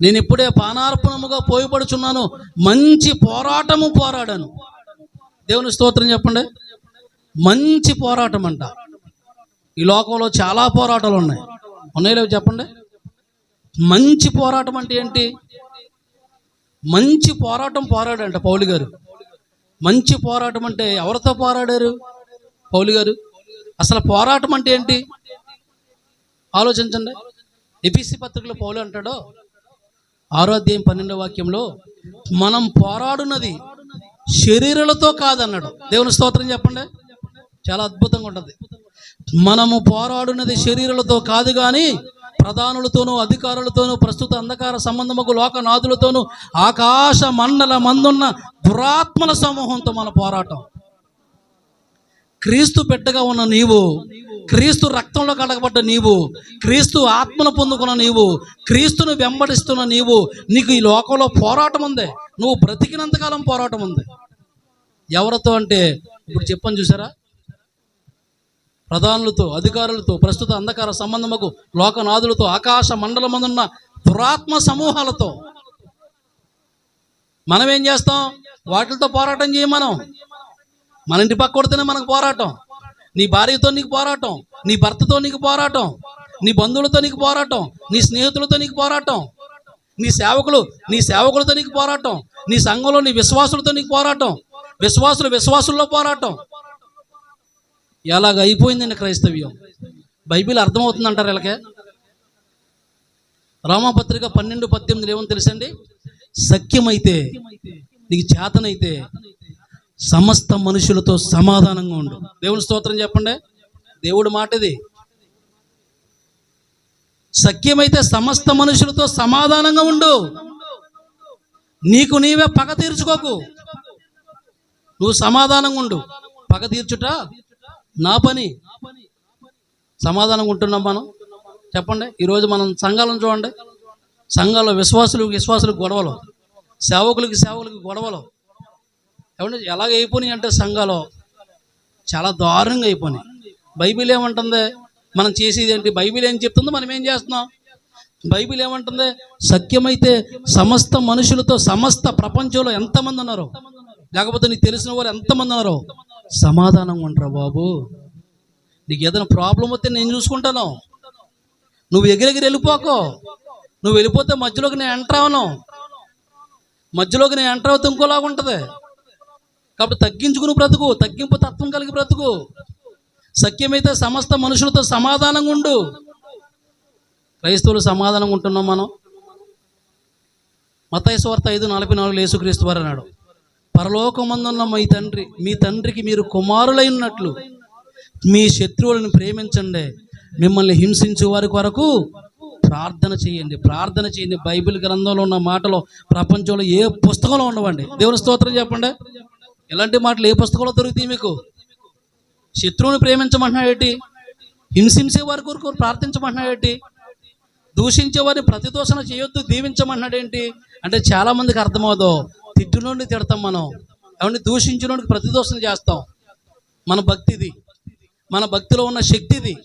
నేను ఇప్పుడే పానార్పణముగా పోయిపడుచున్నాను మంచి పోరాటము పోరాడాను. దేవుని స్తోత్రం చెప్పండి. మంచి పోరాటం అంట ఈ లోకంలో చాలా పోరాటాలు ఉన్నాయి. ఉన్నాయి లేవు చెప్పండి. మంచి పోరాటం అంటే ఏంటి? మంచి పోరాటం పోరాడంట పౌలు గారు. మంచి పోరాటం అంటే ఎవరితో పోరాడారు? పౌలు గారు. అసలు పోరాటం అంటే ఏంటి? ఆలోచించండి. ఎపిసి పత్రికలో పౌలు అంటాడో? ఆరోధ్యం అధ్యాయం పన్నెండో వాక్యంలో మనం పోరాడున్నది శరీరాలతో కాదన్నాడు. దేవుని స్తోత్రం చెప్పండి. చాలా అద్భుతంగా ఉంటుంది. మనము పోరాడున్నది శరీరాలతో కాదు కానీ ప్రధానులతోనూ అధికారులతోనూ ప్రస్తుత అంధకార సంబంధముకు లోకనాథులతోనూ ఆకాశ మండల మందున్న దురాత్మల సమూహంతో మన పోరాటం. క్రీస్తు బిడ్డగా ఉన్న నీవు క్రీస్తు రక్తంలో కడగబడ్డ నీవు క్రీస్తు ఆత్మను పొందుకున్న నీవు క్రీస్తును వెంబడిస్తున్న నీవు నీకు ఈ లోకంలో పోరాటం ఉంది. నువ్వు బ్రతికినంతకాలం పోరాటం ఉంది. ఎవరితో అంటే ఇప్పుడు చెప్పని చూసారా? ప్రధానులతో అధికారులతో ప్రస్తుత అంధకార సంబంధముకు లోకనాథులతో ఆకాశ మండలమందున్న దురాత్మ సమూహాలతో. మనం ఏం చేస్తాం? వాటితో పోరాటం చేయం మనం. మన ఇంటి పక్క కొడితేనే మనకు పోరాటం. నీ భార్యతో నీకు పోరాటం నీ భర్తతో నీకు పోరాటం నీ బంధువులతో నీకు పోరాటం నీ స్నేహితులతో నీకు పోరాటం నీ సేవకులు నీ సేవకులతో నీకు పోరాటం నీ సంఘంలో నీ విశ్వాసులతో నీకు పోరాటం విశ్వాసులు విశ్వాసుల్లో పోరాటం. ఎలాగ అయిపోయిందండి క్రైస్తవ్యం? బైబిల్ అర్థమవుతుంది అంటారు వీళ్ళకే? రామపత్రిక పన్నెండు పద్దెనిమిది ఏమని తెలుసండి? సఖ్యమైతే నీకు చేతనైతే సమస్త మనుషులతో సమాధానంగా ఉండు. దేవుని స్తోత్రం చెప్పండి? దేవుడు మాటది. సఖ్యమైతే సమస్త మనుషులతో సమాధానంగా ఉండు. నీకు నీవే పగ తీర్చుకోకు. నువ్వు సమాధానంగా ఉండు. పగ తీర్చుట నా పని. సమాధానంగా ఉంటున్నాం మనం. చెప్పండి? ఈరోజు మనం సంఘాలను చూడండి. సంఘాల్లో విశ్వాసులు విశ్వాసులకు గొడవలు. సేవకులకి సేవకులకి గొడవలు. ఏమంటే ఎలాగ అయిపోయినాయి అంటే సంఘాలు? చాలా దారుణంగా అయిపోయినాయి. బైబిల్ ఏమంటుంది? మనం చేసేది ఏంటి? బైబిల్ ఏం చెప్తుందో? మనం ఏం చేస్తున్నాం? బైబిల్ ఏమంటుంది? సత్యమైతే సమస్త మనుషులతో సమస్త ప్రపంచంలో ఎంతమంది ఉన్నారు? లేకపోతే నీకు తెలిసిన వారు ఎంతమంది ఉన్నారు? సమాధానంగా ఉంటారా బాబు? నీకు ఏదైనా ప్రాబ్లం వస్తే నేను చూసుకుంటాను. నువ్వు ఎగిరెగిరి వెళ్ళిపోకో. నువ్వు వెళ్ళిపోతే మధ్యలోకి నేను ఎంటర్ అవను మధ్యలోకి నేను ఎంటర్ అవుతే ఇంకోలాగా ఉంటుంది. కాబట్టి తగ్గించుకుని బ్రతుకు తగ్గింపు తత్వం కలిగి బ్రతుకు. సఖ్యమైతే సమస్త మనుషులతో సమాధానంగా ఉండు. క్రైస్తవులు సమాధానంగా ఉంటున్నాం మనం. మతైస్వార్త ఐదు నలభై నాలుగు యేసుక్రీస్తు వారు అన్నాడు పరలోకమందున్న మీ తండ్రి మీ తండ్రికి మీరు కుమారులై ఉన్నట్లు మీ శత్రువులను ప్రేమించండి. మిమ్మల్ని హింసించే వారి కొరకు ప్రార్థన చేయండి. ప్రార్థన చేయండి. బైబిల్ గ్రంథంలో ఉన్న మాటలు ప్రపంచంలో ఏ పుస్తకంలో ఉండవండి. దేవుని స్తోత్రం చెప్పండి. ఇలాంటి మాటలు ఏ పుస్తకంలో దొరుకుతాయి మీకు? శత్రువుని ప్రేమించమంటున్నాడేటి హింసించే వారి కొరకు ప్రార్థించమంటున్నాడేటి దూషించే వారిని ప్రతిదోషణ చేయొద్దు దీవించమంటున్నాడేంటి అంటే చాలా మందికి అర్థమవుదో తిట్టు నుండి తిడతాం మనం. ఎవరిని దూషించినోడికి ప్రతిదోషణ చేస్తాం. మన భక్తిది. మన భక్తిలో ఉన్న శక్తిది.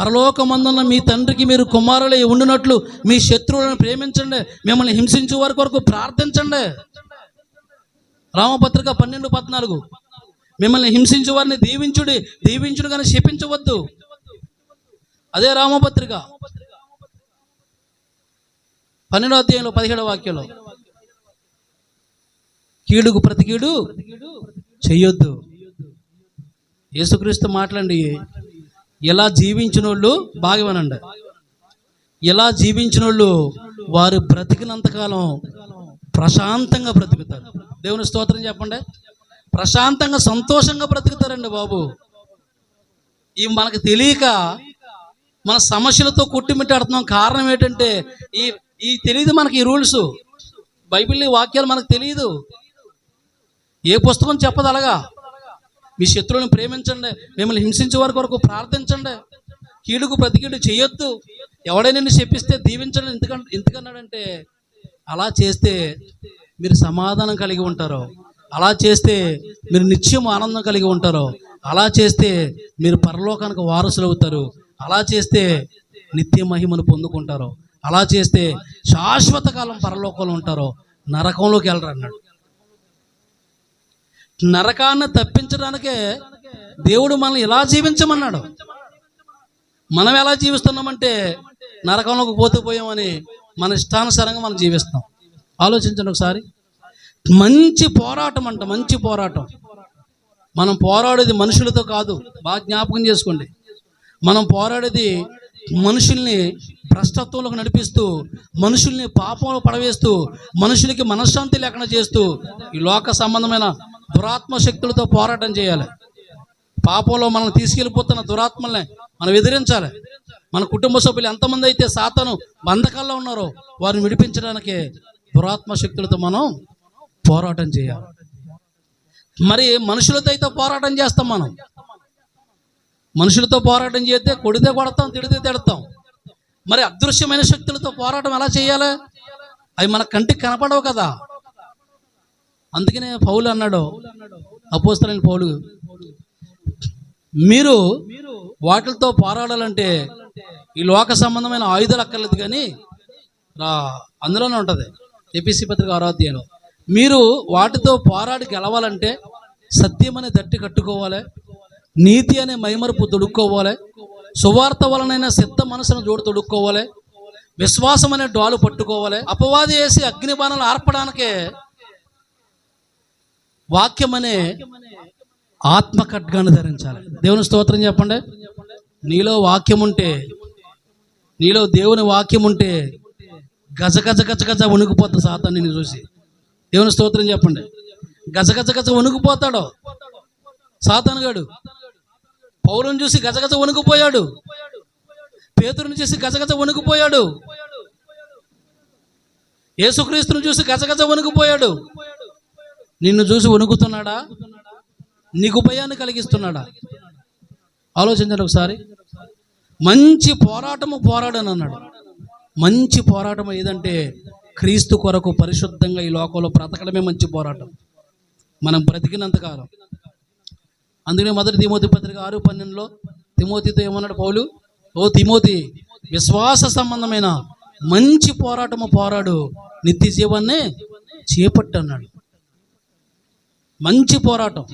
పరలోకమందున్న మీ తండ్రికి మీరు కుమారులై ఉండినట్లు మీ శత్రువులను ప్రేమించండి. మిమ్మల్ని హింసించే వారి కొరకు ప్రార్థించండి. రామపత్రిక పన్నెండు పద్నాలుగు. మిమ్మల్ని హింసించు వారిని దీవించుడి దీవించుడు కానీ శపించవద్దు. అదే రామపత్రిక. పన్నెండో అధ్యాయంలో పదిహేడో వాక్యంలో. కీడుకు ప్రతి కీడు చెయ్యొద్దు. యేసుక్రీస్తు మాట్లాడి ఎలా జీవించిన వాళ్ళు బాగా ఎలా జీవించిన వాళ్ళు వారు బ్రతికినంతకాలం ప్రశాంతంగా బ్రతుకుతారు. దేవుని స్తోత్రం చెప్పండి. ప్రశాంతంగా సంతోషంగా బ్రతుకుతారండి బాబు. ఈ మనకు తెలియక మన సమస్యలతో కొట్టుమిట్టాడుతున్నాం. కారణం ఏంటంటే ఈ ఈ తెలియదు మనకి ఈ రూల్స్. బైబిల్ వాక్యాలు మనకు తెలియదు. ఏ పుస్తకం చెప్పదు అలాగా? మీ శత్రువులను ప్రేమించండి. మిమ్మల్ని హింసించే వారి కొరకు ప్రార్థించండి. కీడుకు ప్రతికీడు చేయొద్దు. ఎవడైనా నిన్ను చెప్పిస్తే దీవించండి. ఎందుకంటే ఎందుకన్నాడంటే అలా చేస్తే మీరు సమాధానం కలిగి ఉంటారు అలా చేస్తే మీరు నిత్యం ఆనందం కలిగి ఉంటారు అలా చేస్తే మీరు పరలోకానికి వారసులు అవుతారు అలా చేస్తే నిత్య మహిమను పొందుకుంటారో అలా చేస్తే శాశ్వత కాలం పరలోకంలో ఉంటారో నరకంలోకి వెళ్ళరు అన్నాడు నరకాన్ని తప్పించడానికే దేవుడు మనల్ని ఎలా జీవించమన్నాడు? మనం ఎలా జీవిస్తున్నామంటే నరకంలోకి పోతూ పోయామని మన ఇష్టానుసారంగా మనం జీవిస్తాం ఆలోచించండి ఒకసారి. మంచి పోరాటం అంట మంచి పోరాటం. మనం పోరాడేది మనుషులతో కాదు బాగా జ్ఞాపకం చేసుకోండి. మనం పోరాడేది మనుషుల్ని భ్రష్టత్వంలోకి నడిపిస్తూ మనుషుల్ని పాపంలో పడవేస్తూ మనుషులకి మనశ్శాంతి లేకుండా చేస్తూ ఈ లోక సంబంధమైన దురాత్మ శక్తులతో పోరాటం చేయాలి. పాపంలో మనం తీసుకెళ్ళిపోతున్న దురాత్మల్ని మనం ఎదిరించాలి. మన కుటుంబ సభ్యులు ఎంతమంది అయితే సాతను బంధకాల్లో ఉన్నారో వారిని విడిపించడానికి దురాత్మ శక్తులతో మనం పోరాటం చేయాలి. మరి మనుషులతో అయితే పోరాటం చేస్తాం మనం. మనుషులతో పోరాటం చేస్తే కొడితే కొడతాం తిడితే తిడతాం. మరి అదృశ్యమైన శక్తులతో పోరాటం ఎలా చేయాలి? అవి మన కంటికి కనపడవు కదా. అందుకనే పౌలు అన్నాడు అపోస్తలైన పౌలు మీరు వాటితో పోరాడాలంటే ఈ లోక సంబంధమైన ఆయుధాలు అక్కర్లేదు కానీ రా- అందులోనే ఉంటుంది. ఏపీసీ పత్రిక ఆరాధ్యాలు మీరు వాటితో పోరాడి గెలవాలంటే సత్యం అనే దట్టి కట్టుకోవాలి నీతి అనే మైమరుపు తొడుక్కోవాలి సువార్త వలనైన సిద్ధ మనసును జోడు తొడుక్కోవాలి విశ్వాసం అనే డాలు పట్టుకోవాలి అపవాది వేసి అగ్నిబాణాలు ఆర్పడానికే వాక్యం అనే ఆత్మ ఖడ్గాన్ని ధరించాలి. దేవుని స్తోత్రం చెప్పండి. నీలో వాక్యం ఉంటే నీలో దేవుని వాక్యం ఉంటే గజ గజ గజ గజ వణుకుపోతుంది సాతాన్ని నిన్ను చూసి. దేవుని స్తోత్రం చెప్పండి. గజ గజ గజ వణుకుపోతాడు? సాతానుగాడు పౌరుని చూసి గజ గజ వణుకుపోయాడు. పేతురుని చూసి గజ గజ వణుకుపోయాడు. యేసుక్రీస్తుని చూసి గజ గజ వణుకుపోయాడు. నిన్ను చూసి వణుకుతున్నాడా? నీకు భయాన్ని కలిగిస్తున్నాడా? ఆలోచించండి ఒకసారి. మంచి పోరాటము పోరాడని అన్నాడు. మంచి పోరాటం ఏదంటే క్రీస్తు కొరకు పరిశుద్ధంగా ఈ లోకంలో బ్రతకడమే మంచి పోరాటం. మనం బ్రతికినంత కాలం. అందుకనే మొదటి తిమోతి పత్రిక ఆరు పన్నెండులో తిమోతితో ఏమన్నాడు పౌలు? ఓ తిమోతి విశ్వాస సంబంధమైన మంచి పోరాటము పోరాడు. నిత్య జీవాన్ని చేపట్టు అన్నాడు మంచి పోరాటం.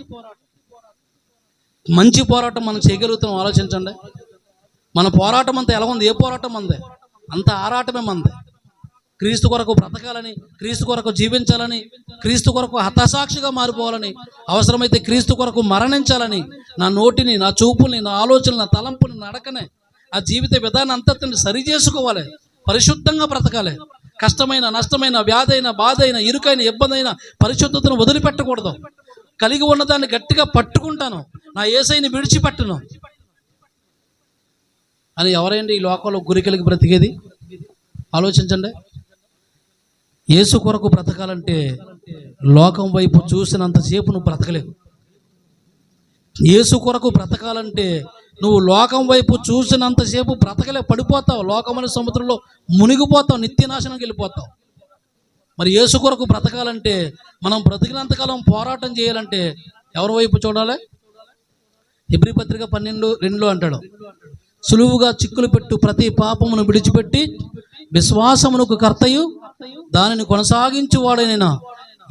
మంచి పోరాటం మనం చేయగలుగుతాం ఆలోచించండి. మన పోరాటం అంతా ఎలా ఉంది? ఏ పోరాటం అందే? అంత ఆరాటమే మంది. క్రీస్తు కొరకు బ్రతకాలని క్రీస్తు కొరకు జీవించాలని క్రీస్తు కొరకు హతసాక్షిగా మారిపోవాలని అవసరమైతే క్రీస్తు కొరకు మరణించాలని నా నోటిని నా చూపుల్ని నా ఆలోచనలు నా తలంపుని నడకనే ఆ జీవిత విధానం అంతటిని సరి చేసుకోవాలి. పరిశుద్ధంగా బ్రతకాలి. కష్టమైన నష్టమైన వ్యాధైన బాధ ఇరుకైన ఇబ్బంది అయిన పరిశుద్ధతను వదిలిపెట్టకూడదు. కలిగి ఉన్నదాన్ని గట్టిగా పట్టుకుంటాను. నా ఏసైని విడిచిపెట్టను. అని ఎవరైంది ఈ లోకంలో గురికలకి బ్రతికేది? ఆలోచించండి. యేసు కొరకు బ్రతకాలంటే లోకం వైపు చూసినంతసేపు నువ్వు బ్రతకలేవు. యేసు కొరకు బ్రతకాలంటే నువ్వు లోకం వైపు చూసినంతసేపు బ్రతకలే పడిపోతావు. లోకమైన సముద్రంలో మునిగిపోతావు నిత్యనాశనంకి వెళ్ళిపోతావు. మరి యేసు కొరకు బ్రతకాలంటే మనం బ్రతికినంతకాలం పోరాటం చేయాలంటే ఎవరి వైపు చూడాలి? ఎబ్రి పత్రిక పన్నెండు రెండులో అంటాడు సులువుగా చిక్కులు పెట్టు ప్రతి పాపమును విడిచిపెట్టి విశ్వాసమునకు కర్తయు దానిని కొనసాగించువాడైన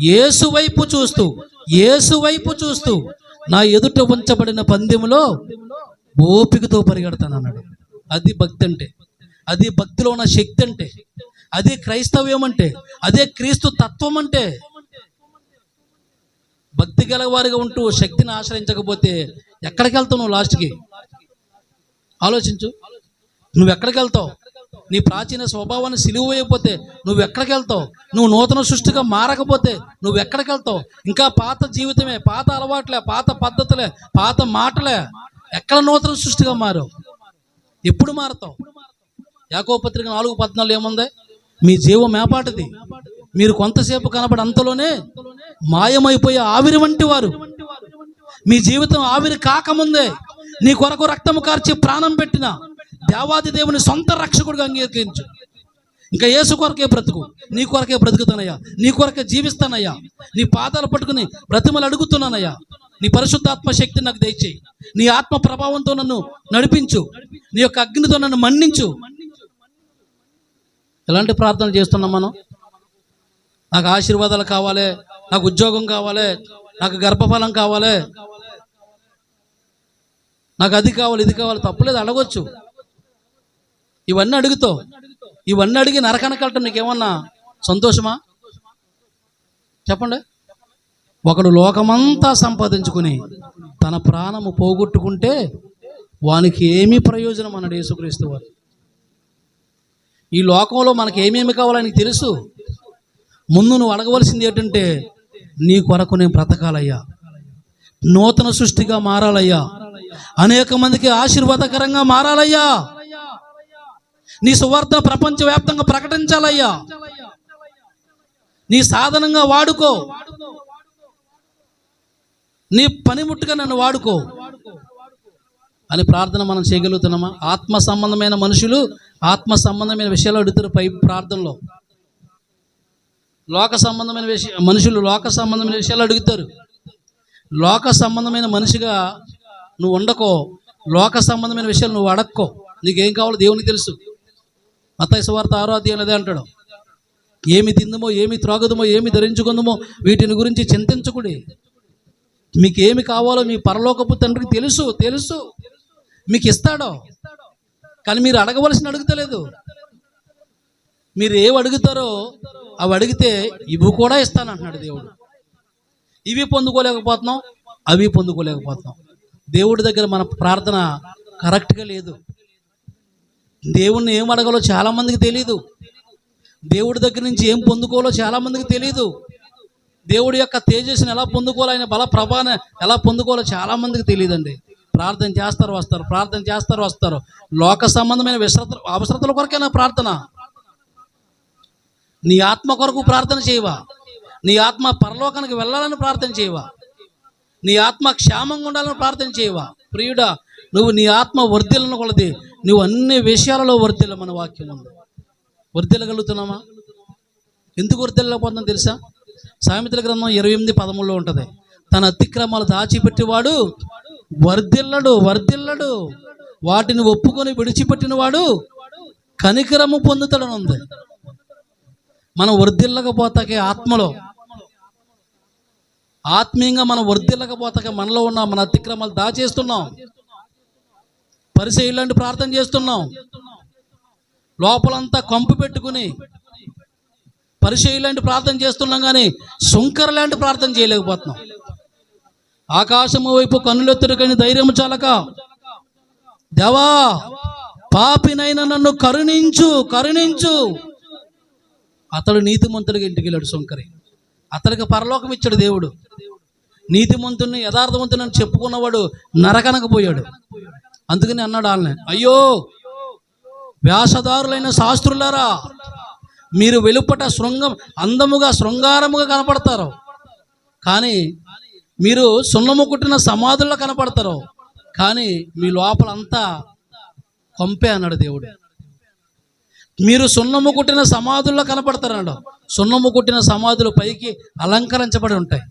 యేసు వైపు చూస్తూ యేసు వైపు చూస్తూ నా ఎదుట ఉంచబడిన పందెములో ఓపికతో పరిగెడతానన్నాడు. అది భక్తి అంటే అది భక్తిలో ఉన్న శక్తి అంటే అదే క్రైస్తవ్యం అంటే అదే క్రీస్తు తత్వం అంటే భక్తి గలవారిగా ఉంటూ శక్తిని ఆశ్రయించకపోతే ఎక్కడికి వెళ్తావు నువ్వు లాస్ట్కి? ఆలోచించు. నువ్వు ఎక్కడికి వెళ్తావు నీ ప్రాచీన స్వభావాన్ని సిలువు అయిపోతే నువ్వు ఎక్కడికి వెళ్తావు నువ్వు నూతన సృష్టిగా మారకపోతే నువ్వు ఎక్కడికి వెళ్తావు ఇంకా పాత జీవితమే పాత అలవాట్లే పాత పద్ధతులే పాత మాటలే ఎక్కడ నూతన సృష్టిగా మారావు? ఎప్పుడు మారతావు? యాకో పత్రిక నాలుగు పద్నాలుగు ఏముంది? మీ జీవం మేపాటిది. మీరు కొంతసేపు కనబడి అంతలోనే మాయమైపోయే ఆవిరి వంటి వారు. మీ జీవితం ఆవిరి కాకముందే నీ కొరకు రక్తము కార్చి ప్రాణం పెట్టిన దేవాది దేవుని సొంత రక్షకుడిగా అంగీకరించు. ఇంకా యేసు కొరకే బ్రతుకు. నీ కొరకే బ్రతుకుతానయ్యా. నీ కొరకే జీవిస్తానయ్యా. నీ పాదాలు పట్టుకుని బ్రతిమలు అడుగుతున్నానయ్యా. నీ పరిశుద్ధాత్మ శక్తి నాకు దయచేయి. నీ ఆత్మ ప్రభావంతో నన్ను నడిపించు. నీ యొక్క అగ్నితో నన్ను మన్నించు. ఎలాంటి ప్రార్థన చేస్తున్నాం మనం? నాకు ఆశీర్వాదాలు కావాలి నాకు ఉద్యోగం కావాలి నాకు గర్భఫలం కావాలి. నాకు అది కావాలి ఇది కావాలి తప్పులేదు అడగొచ్చు. ఇవన్నీ అడుగుతావు. ఇవన్నీ అడిగి నరకానికి నీకేమన్నా సంతోషమా? చెప్పండి. ఒకడు లోకమంతా సంపాదించుకుని తన ప్రాణము పోగొట్టుకుంటే వానికి ఏమీ ప్రయోజనం అన్నాడు యేసుక్రీస్తు వారు. ఈ లోకంలో మనకి ఏమేమి కావాలో నీకు తెలుసు? ముందు నువ్వు అడగవలసింది ఏంటంటే నీ కొరకు నేను బ్రతకాలయ్యా. నూతన సృష్టిగా మారాలయ్యా. అనేక మందికి ఆశీర్వాదకరంగా మారాలయ్యా. నీ సువార్త ప్రపంచవ్యాప్తంగా ప్రకటించాలయ్యా. నీ సాధనంగా వాడుకో. నీ పనిముట్టుగా నన్ను వాడుకో. అని ప్రార్థన మనం చేయగలుగుతున్నామా? ఆత్మ సంబంధమైన మనుషులు ఆత్మ సంబంధమైన విషయాలు అడుగుతారు పై ప్రార్థనలో. లోక సంబంధమైన విషయ మనుషులు లోక సంబంధమైన విషయాలు అడుగుతారు. లోక సంబంధమైన మనిషిగా నువ్వు ఉండకో లోక సంబంధమైన విషయాలు నువ్వు అడక్కో. నీకేం కావాలో దేవునికి తెలుసు. మత్తయి వార్త ఆరో అధ్యాయం అదే అంటాడు. ఏమి తిందుమో ఏమి త్రాగుదమో ఏమి ధరించుకుందమో వీటిని గురించి చింతించకుడి. మీకు ఏమి కావాలో మీ పరలోకపు తండ్రికి తెలుసు తెలుసు. మీకు ఇస్తాడో కానీ మీరు అడగవలసిన అడుగుతలేదు మీరు ఏవి అడుగుతారో అవి అడిగితే ఇవి కూడా ఇస్తాను అంటున్నాడు దేవుడు. ఇవి పొందుకోలేకపోతున్నాం అవి పొందుకోలేకపోతున్నాం. దేవుడి దగ్గర మన ప్రార్థన కరెక్ట్గా లేదు. దేవుణ్ణి ఏం అడగాలో చాలామందికి తెలియదు దేవుడి దగ్గర నుంచి ఏం పొందుకోవాలో చాలా మందికి తెలియదు దేవుడి యొక్క తేజస్సుని ఎలా పొందుకోవాలో ఆయన బల ప్రభాన ఎలా పొందుకోవాలో చాలా మందికి తెలియదండి. ప్రార్థన చేస్తారు వస్తారు. ప్రార్థన చేస్తారు వస్తారు. లోక సంబంధమైన విశ్రత అవసరతల కొరకేనా ప్రార్థన? నీ ఆత్మ కొరకు ప్రార్థన చేయవా? నీ ఆత్మ పరలోకానికి వెళ్ళాలని ప్రార్థన చేయవా? నీ ఆత్మ క్షేమంగా ఉండాలని ప్రార్థన చేయవా? ప్రియుడా నువ్వు నీ ఆత్మ వర్ధిలను కొలది. నువ్వు అన్ని విషయాలలో వర్ధిల్లమని వాక్యం ఉంది. వర్ధిల్లగలుగుతున్నామా? ఎందుకు వర్ధిల్లకపోతుందో తెలుసా? సామెతల గ్రంథం ఇరవై ఎనిమిది పదమూడులో ఉంటుంది. తన అతిక్రమాలు దాచిపెట్టేవాడు వర్ధిల్లడు వర్ధిల్లడు. వాటిని ఒప్పుకొని విడిచిపెట్టినవాడు కనికరము పొందుతాడని ఉంది మనం వర్ధిల్లకపోతాకే ఆత్మలో. ఆత్మీయంగా మనం వర్ధిల్లకపోతాకే మనలో ఉన్న మన అతిక్రమాలు దాచేస్తున్నాం. పరిశీలంటే లాంటి ప్రార్థన చేస్తున్నాం. లోపలంతా కంపు పెట్టుకుని పరిశీలంటే ప్రార్థన చేస్తున్నాం కానీ శుంకర లాంటి ప్రార్థన చేయలేకపోతున్నాం. ఆకాశము వైపు కన్నులెత్తుడు కానీ ధైర్యం చాలక. దేవా పాపినైనా నన్ను కరుణించు కరుణించు. అతడు నీతిమంతుడిగా ఇంటికి వెళ్ళాడు శంకరి. అతడికి పరలోకం ఇచ్చాడు దేవుడు. నీతిమంతుని యథార్థవంతుని అని చెప్పుకున్నవాడు నరకనకు పోయాడు. అందుకని అన్నాడు వాళ్ళని అయ్యో వ్యాసదారులైన శాస్త్రులారా మీరు వెలుపట శృంగం అందముగా శృంగారముగా కనపడతారు. కానీ మీరు సున్నము కుట్టిన సమాధుల్లో కనపడతారు. కానీ మీ లోపల అంతా కొంపే అన్నాడు దేవుడు. మీరు సున్నము కుట్టిన సమాధుల్లో కనపడతారు అన్నాడు. సున్నము కుట్టిన సమాధులు పైకి అలంకరించబడి ఉంటాయి.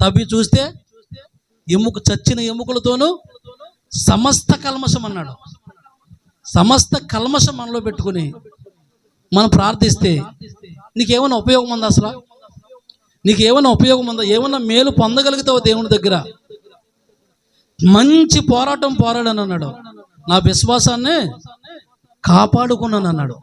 తవ్వి చూస్తే ఎముక చచ్చిన ఎముకలతోనూ సమస్త కల్మషం అన్నాడు. సమస్త కల్మషం మనలో పెట్టుకుని మనం ప్రార్థిస్తే నీకేమైనా ఉపయోగం ఉందా అసలు? నీకు ఏమైనా ఉపయోగం ఉందా? ఏమన్నా మేలు పొందగలిగితే దేవుని దగ్గర? మంచి పోరాటం పోరాడాను అన్నాడు నా విశ్వాసాన్ని కాపాడుకున్నాను అన్నాడు